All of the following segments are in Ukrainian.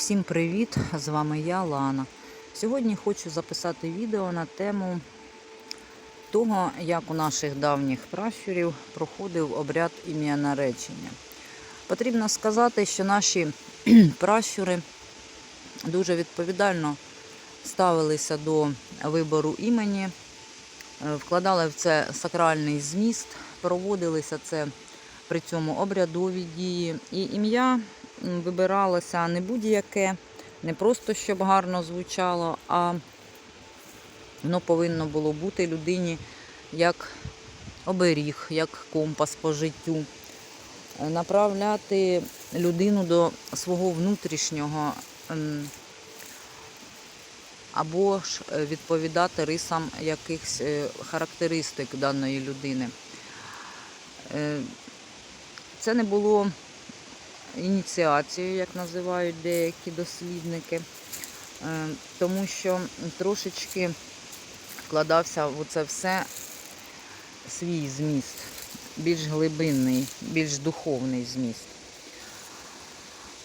Всім привіт! З вами я, Лана. Сьогодні хочу записати відео на тему того, як у наших давніх пращурів проходив обряд ім'я наречення. Потрібно сказати, що наші пращури дуже відповідально ставилися до вибору імені, е, вкладали в це сакральний зміст, проводилися це при цьому обрядові дії. І ім'я вибиралося не будь-яке, не просто щоб гарно звучало, а воно повинно було бути людині як оберіг, як компас по життю, Е, направляти людину до свого внутрішнього або ж е, відповідати рисам якихось е, характеристик даної людини. Це не було ініціацією, як називають деякі дослідники, е, тому що трошечки вкладався в це все свій зміст, більш глибинний, більш духовний зміст.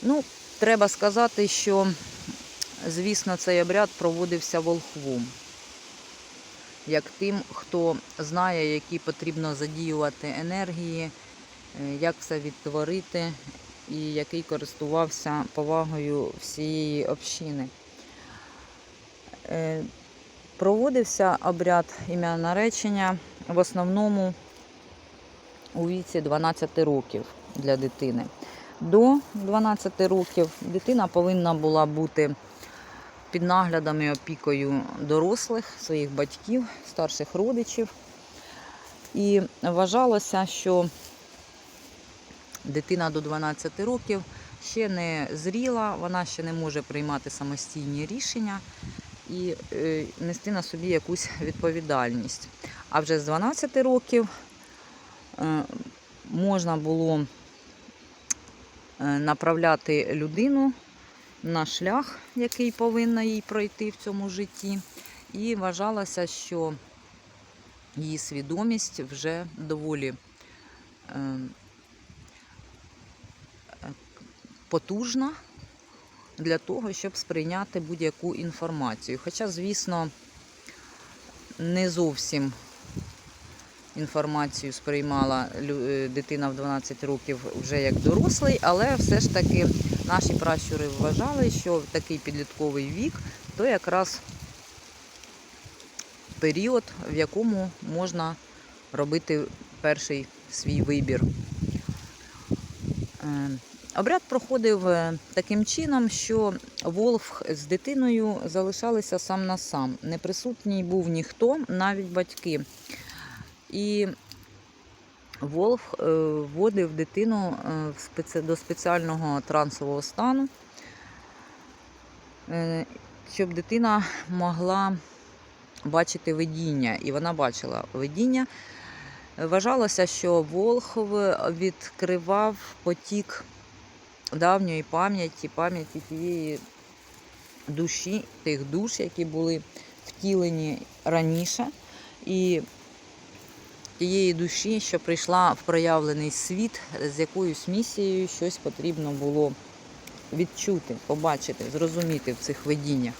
Ну, треба сказати, що, звісно, цей обряд проводився волхвом, як тим, хто знає, які потрібно задіювати енергії, е, як все відтворити, і який користувався повагою всієї общини. Е, Проводився обряд ім'я наречення в основному у віці 12 років для дитини. До 12 років дитина повинна була бути під наглядом і опікою дорослих, своїх батьків, старших родичів. І вважалося, що дитина до 12 років ще не зріла, вона ще не може приймати самостійні рішення і е, нести на собі якусь відповідальність. А вже з 12 років е, можна було е, направляти людину на шлях, який повинна їй пройти в цьому житті. І вважалося, що її свідомість вже доволі е, е, потужна для того, щоб сприйняти будь-яку інформацію. Хоча, звісно, не зовсім інформацію сприймала е, дитина в 12 років вже як дорослий, але все ж таки наші пращури вважали, що такий підлітковий вік то якраз період, в якому можна робити перший свій вибір. Обряд проходив е, таким чином, що Волф з дитиною залишалися сам на сам. Не присутній був ніхто, навіть батьки. І Волф е, вводив дитину е, до спеціального трансового стану, щоб дитина могла бачити видіння. І вона бачила видіння. Вважалося, що Волхов відкривав потік давньої пам'яті, пам'яті тієї душі, тих душ, які були втілені раніше, і тієї душі, що прийшла в проявлений світ з якоюсь місією, щось потрібно було відчути, побачити, зрозуміти в цих видіннях.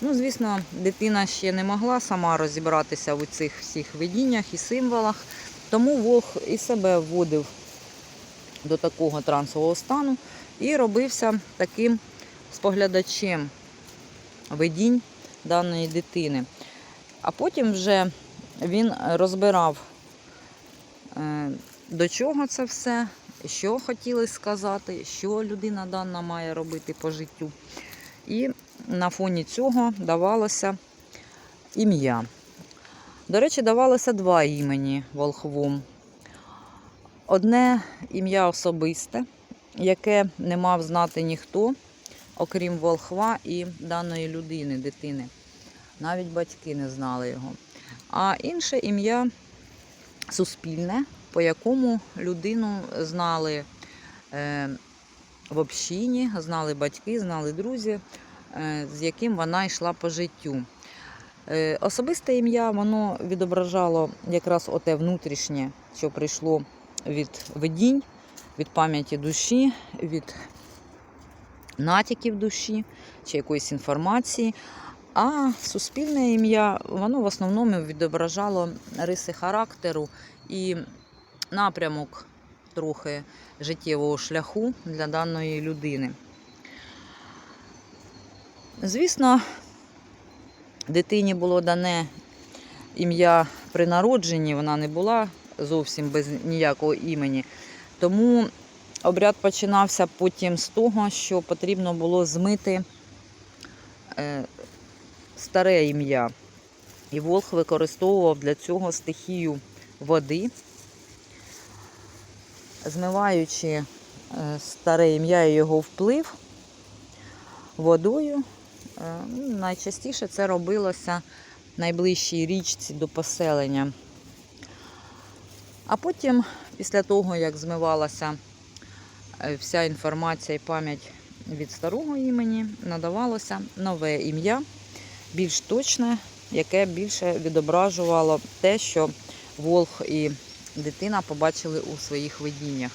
Ну, звісно, дитина ще не могла сама розібратися в цих всіх видіннях і символах, тому Бог і себе вводив до такого трансового стану і робився таким споглядачем видінь даної дитини. А потім вже він розбирав, е, до чого це все, що хотіли сказати, що людина дана має робити по життю. І на фоні цього давалося ім'я. До речі, давалося два імені волхвом. Одне ім'я особисте, яке не мав знати ніхто, окрім волхва і даної людини, дитини. Навіть батьки не знали його. А інше ім'я суспільне, по якому людину знали е, в общині, знали батьки, знали друзі, е, з яким вона йшла по життю. Е, Особисте ім'я воно відображало якраз оте внутрішнє, що прийшло від видінь, від пам'яті душі, від натяків душі чи якоїсь інформації. А суспільне ім'я, воно в основному відображало риси характеру і напрямок трохи життєвого шляху для даної людини. Звісно, дитині було дане ім'я при народженні, вона не була зовсім без ніякого імені. Тому обряд починався потім з того, що потрібно було змити е, старе ім'я. І Волх використовував для цього стихію води, змиваючи е, старе ім'я і його вплив водою. Е, ну, Найчастіше це робилося в найближчій річці до поселення. А потім, після того, як змивалася е, вся інформація і пам'ять від старого імені, надавалося нове ім'я, більш точне, яке більше відображувало те, що Волх і дитина побачили у своїх видіннях.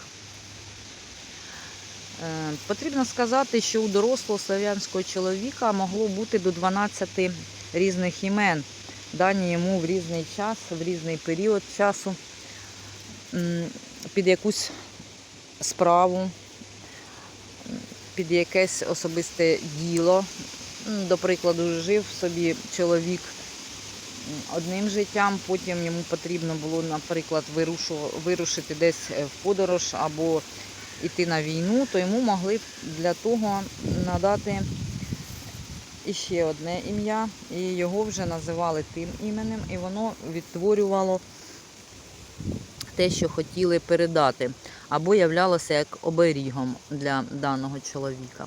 Е, Потрібно сказати, що у дорослого слав'янського чоловіка могло бути до 12 різних імен, дані йому в різний час, в різний період часу, під якусь справу, під якесь особисте діло. До прикладу, жив собі чоловік одним життям, потім йому потрібно було, наприклад, вирушити десь е, в подорож або йти на війну, то йому могли для того надати іще одне ім'я, і його вже називали тим іменем, і воно відтворювало те, що хотіли передати, або являлося як оберігом для даного чоловіка.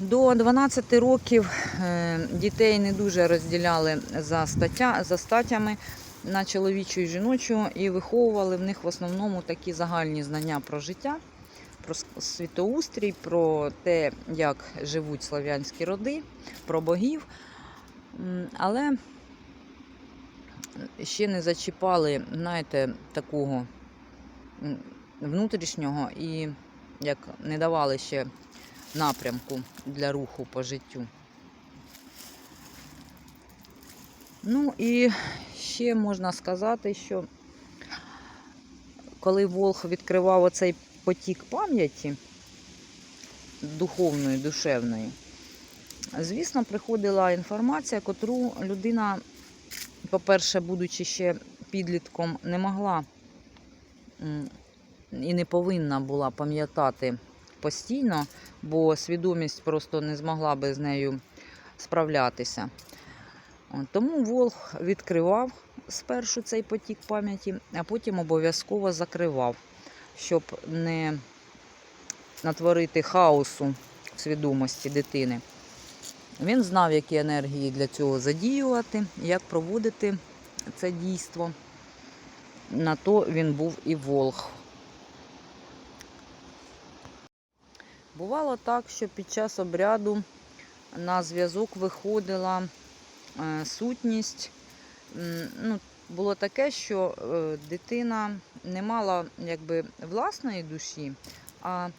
До 12 років е, дітей не дуже розділяли за, стаття, за статтями на чоловічу і жіночу, і виховували в них в основному такі загальні знання про життя, про світоустрій, про те, як живуть слав'янські роди, про богів. Але ще не зачіпали, знаєте, такого внутрішнього і як не давали ще напрямку для руху по життю. Ну і ще можна сказати, що коли Волх відкривав оцей потік пам'яті духовної, душевної, звісно, приходила інформація, котру людина, по-перше, будучи ще підлітком, не могла і не повинна була пам'ятати постійно, бо свідомість просто не змогла би з нею справлятися. Тому Волх відкривав спершу цей потік пам'яті, а потім обов'язково закривав, щоб не натворити хаосу в свідомості дитини. Він знав, які енергії для цього задіювати, як проводити це дійство. На то він був і Волх. Бувало так, що під час обряду на зв'язок виходила е, сутність. Ну, було таке, що е, дитина не мала якби власної душі, а е,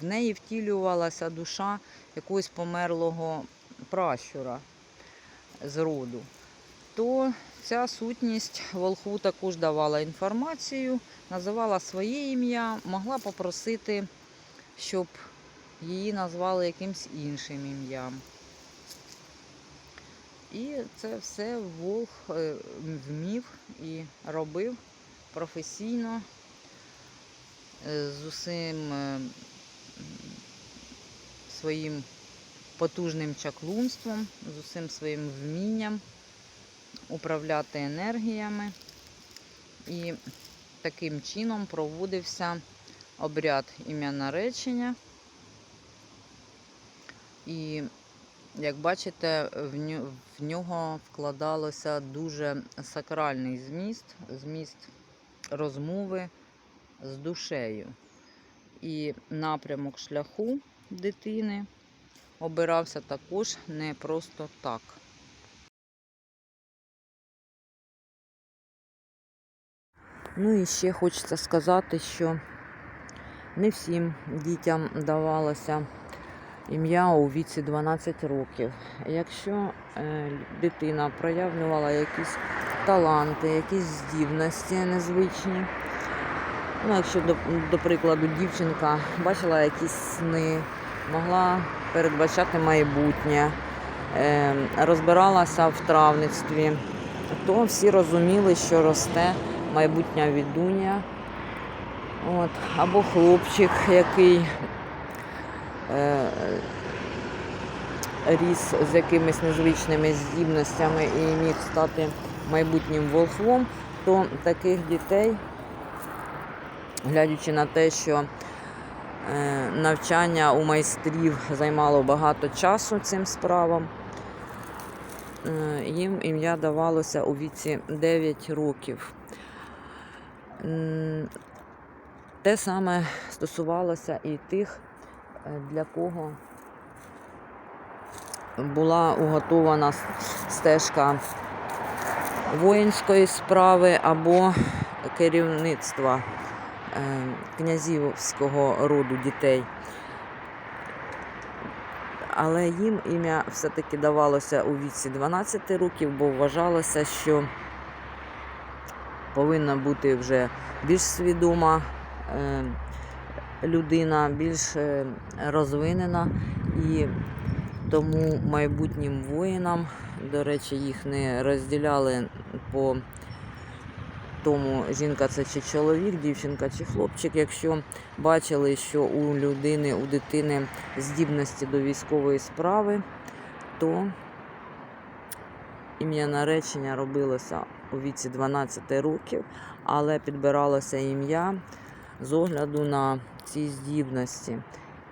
в неї втілювалася душа якогось померлого пращура з роду. То ця сутність волхву також давала інформацію, називала своє ім'я, могла попросити, щоб її назвали якимсь іншим ім'ям. І це все Волх е, вмів і робив професійно, е, з усім е, своїм потужним чаклунством, з усім своїм вмінням управляти енергіями. І таким чином проводився обряд ім'я наречення. І як бачите, в нього вкладалося дуже сакральний зміст, зміст розмови з душею. І напрямок шляху дитини обирався також не просто так. Ну і ще хочеться сказати, що Не всім дітям давалося ім'я у віці 12 років. Якщо е, дитина проявлювала якісь таланти, якісь здібності незвичні, ну, якщо, до, до прикладу, дівчинка бачила якісь сни, могла передбачати майбутнє, е, розбиралася в травництві, то всі розуміли, що росте майбутня відуня. От, або хлопчик, який е, ріс з якимись незвичними здібностями і міг стати майбутнім волхвом, то таких дітей, глядячи на те, що навчання у майстрів займало багато часу цим справам, е, їм ім'я давалося у віці 9 років. Те саме стосувалося і тих, е, для кого була уготована стежка воїнської справи або керівництва е, князівського роду дітей. Але їм ім'я все-таки давалося у віці 12 років, бо вважалося, що повинна бути вже більш свідома е, людина, більш е, розвинена. І тому майбутнім воїнам, до речі, їх не розділяли по тому, жінка це чи чоловік, дівчинка чи хлопчик. Якщо бачили, що у людини, у дитини здібності до військової справи, то ім'я наречення робилося у віці 12 років, але підбиралося ім'я з огляду на ці здібності.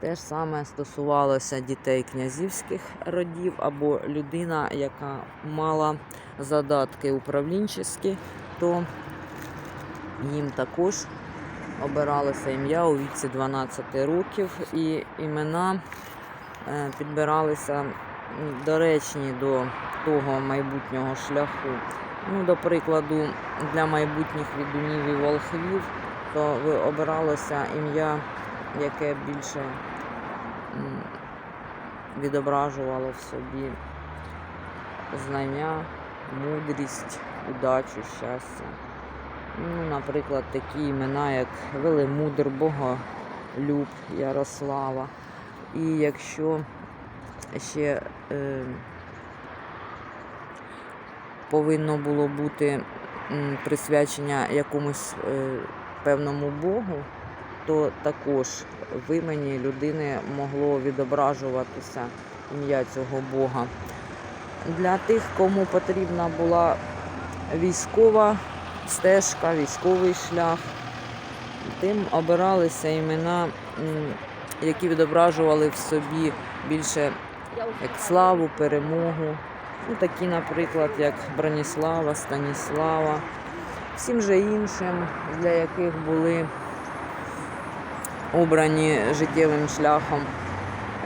Те ж саме стосувалося дітей князівських родів або людина, яка мала задатки управлінчі, то їм також обиралося ім'я у віці 12 років, і імена е, підбиралися доречні до того майбутнього шляху. Ну, до прикладу, для майбутніх відунів і волхвів, то обиралося ім'я, яке більше відображувало в собі знання, мудрість, удачу, щастя. Ну, наприклад, такі імена, як Велемудр, Боголюб, Ярослава. І якщо ще е, повинно було бути присвячення якомусь е, певному Богу, то також в імені людини могло відображуватися ім'я цього Бога. Для тих, кому потрібна була військова стежка, військовий шлях, тим обиралися імена, які відображували в собі більше як славу, перемогу. Ну, такі, наприклад, як Броніслава, Станіслава, всім же іншим, для яких були обрані життєвим шляхом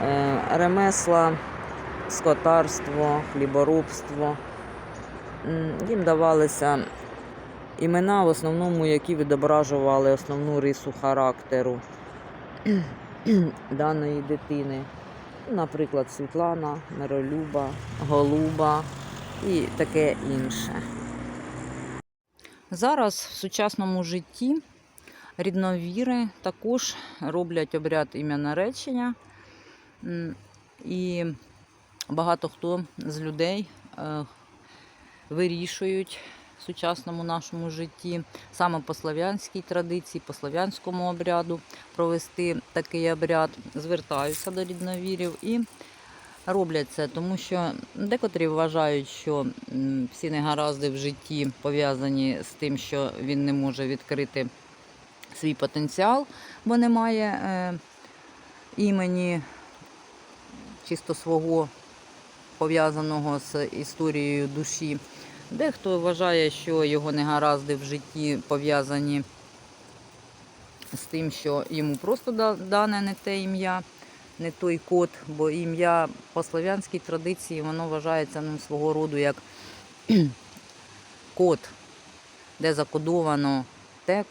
е, ремесла, скотарство, хліборобство. Їм давалися імена, в основному, які відображували основну рису характеру даної дитини. Наприклад, Світлана, Миролюба, Голуба і таке інше. Зараз в сучасному житті рідновіри також роблять обряд ім'я наречення. І багато хто з людей е, вирішують сучасному нашому житті саме по слав'янській традиції, по слав'янському обряду провести такий обряд, звертаються до рідновірів і роблять це, тому що декотрі вважають, що всі негаразди в житті пов'язані з тим, що він не може відкрити свій потенціал, бо немає е, імені чисто свого пов'язаного з історією душі. Дехто вважає, що його негаразди в житті пов'язані з тим, що йому просто дане не те ім'я, не той код, бо ім'я по слав'янській традиції воно вважається ну, свого роду як код, де закодовано те,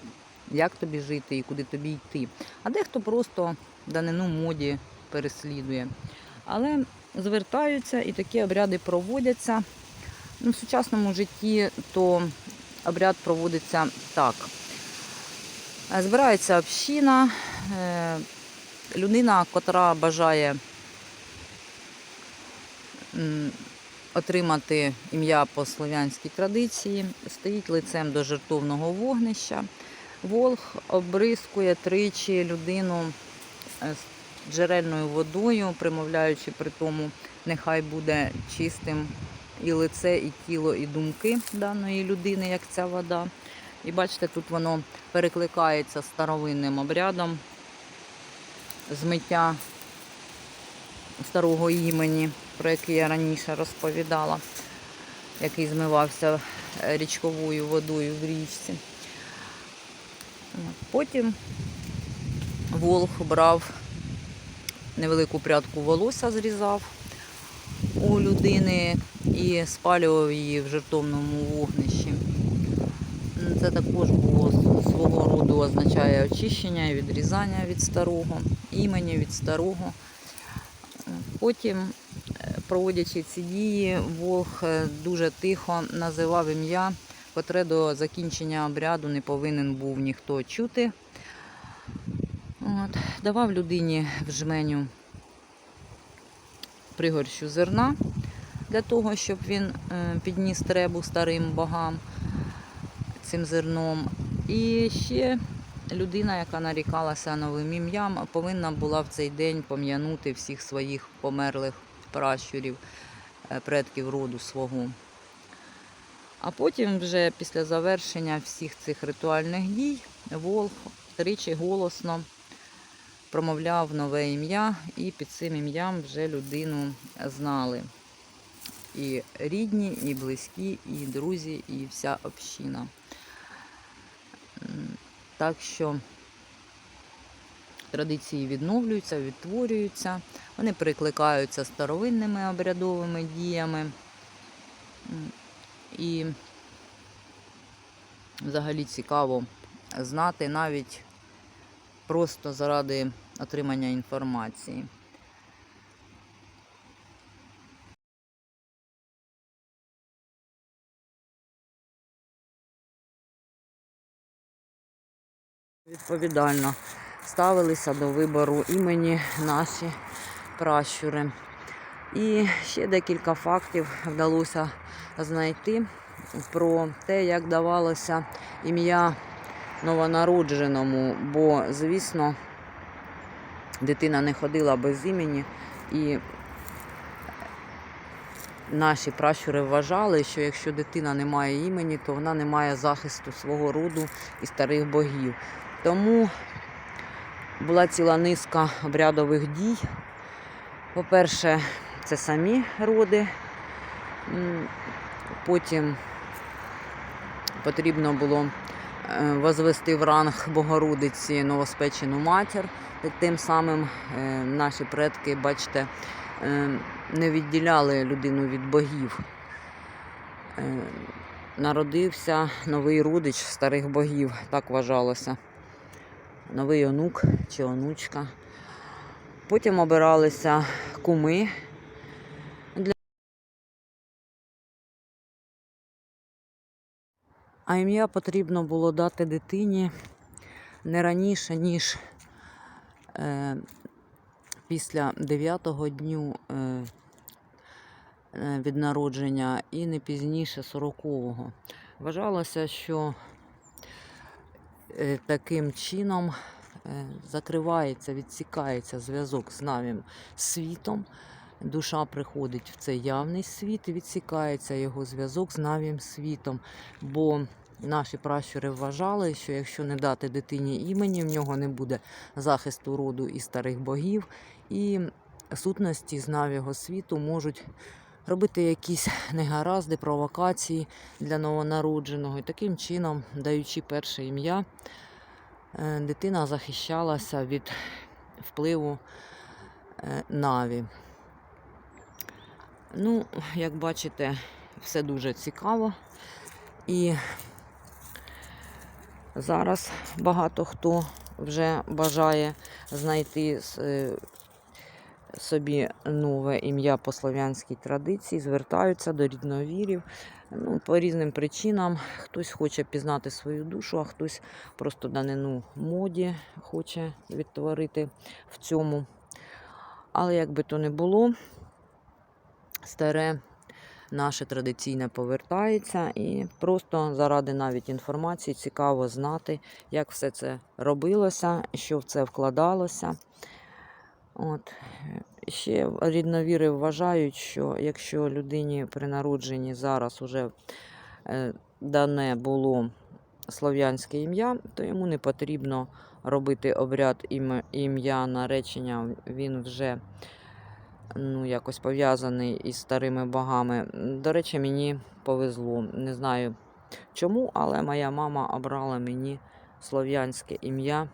як тобі жити і куди тобі йти. А дехто просто данину моді переслідує. Але звертаються і такі обряди проводяться. Ну, в сучасному житті то обряд проводиться так. Е, Збирається община, е, людина, котра бажає отримати ім'я по слов'янській традиції, стоїть лицем до жертовного вогнища. Волх обрискує тричі людину е, з джерельною водою, примовляючи при тому, нехай буде чистим і лице, і тіло, і думки даної людини, як ця вода. І бачите, тут воно перекликається старовинним обрядом змиття старого імені, про який я раніше розповідала, який змивався е, річковою водою в річці. Потім Волх брав невелику прядку волосся, зрізав у людини і спалював її в жертовному вогнищі. Це також було свого роду означає очищення відрізання від старого, імені від старого. Потім, е, проводячи ці дії, Волх е, дуже тихо називав ім'я, котре до закінчення обряду не повинен був ніхто чути. От. Давав людині в жменю пригорщу зерна для того, щоб він е, підніс требу старим богам цим зерном. І ще людина, яка нарікалася новим ім'ям, повинна була в цей день пом'янути всіх своїх померлих пращурів, е, предків роду свого. А потім, вже після завершення всіх цих ритуальних дій, Волх тричі голосно промовляв нове ім'я, і під цим ім'ям вже людину знали. І рідні, і близькі, і друзі, і вся община. Так що традиції відновлюються, відтворюються, вони перекликаються старовинними обрядовими діями. І взагалі цікаво знати навіть просто заради отримання інформації. Відповідально ставилися до вибору імені наші пращури. І ще декілька фактів вдалося знайти про те, як давалося ім'я новонародженому, бо, звісно, дитина не ходила без імені, і наші пращури вважали, що якщо дитина не має імені, то вона не має захисту свого роду і старих богів. Тому була ціла низка обрядових дій. По-перше, це самі роди. Потім потрібно було возвести в ранг Богородиці новоспечену матір. Тим самим е, наші предки, бачите, е, не відділяли людину від богів. Е, Народився новий родич старих богів, так вважалося. Новий онук чи онучка. Потім обиралися куми. А ім'я потрібно було дати дитині не раніше, ніж е, після 9-го дню е, е, від народження і не пізніше 40-го. Вважалося, що е, таким чином е, закривається, відсікається зв'язок з навім світом. Душа приходить в цей явний світ і відсікається його зв'язок з навім світом. Бо наші пращури вважали, що якщо не дати дитині імені, в нього не буде захисту роду і старих богів, і сутності з навього світу можуть робити якісь негаразди, провокації для новонародженого. І таким чином, даючи перше ім'я, е, дитина захищалася від впливу е, наві. Ну, як бачите, все дуже цікаво. І Зараз багато хто вже бажає знайти е, собі нове ім'я по слов'янській традиції, звертаються до рідновірів. Ну, по різним причинам. Хтось хоче пізнати свою душу, а хтось просто данину моді хоче відтворити в цьому. Але як би то не було, старе наше традиційне повертається і просто заради навіть інформації цікаво знати, як все це робилося, що в це вкладалося. От. Ще рідновіри вважають, що якщо людині при народженні зараз уже е, дане було слов'янське ім'я, то йому не потрібно робити обряд ім- ім'я наречення. Він вже ну, якось пов'язаний із старими богами. До речі, мені повезло. Не знаю чому, але моя мама обрала мені слов'янське ім'я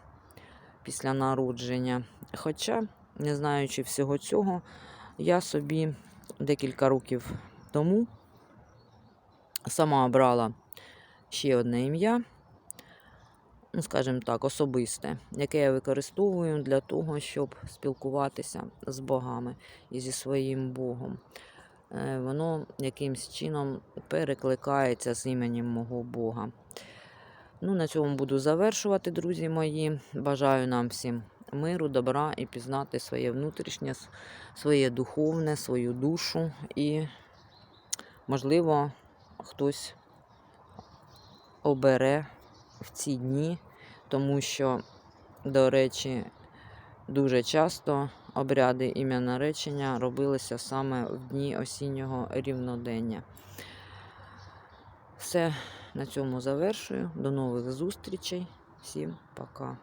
після народження. Хоча, не знаючи всього цього, я собі декілька років тому сама обрала ще одне ім'я, скажімо так, особисте, яке я використовую для того, щоб спілкуватися з богами і зі своїм Богом. Е, Воно якимсь чином перекликається з іменем мого Бога. Ну, на цьому буду завершувати, друзі мої. Бажаю нам всім миру, добра і пізнати своє внутрішнє, своє духовне, свою душу. І, можливо, хтось обере в ці дні, тому що, до речі, дуже часто обряди ім'я наречення робилися саме в дні осіннього рівнодення. Все на цьому завершую. До нових зустрічей. Всім пока.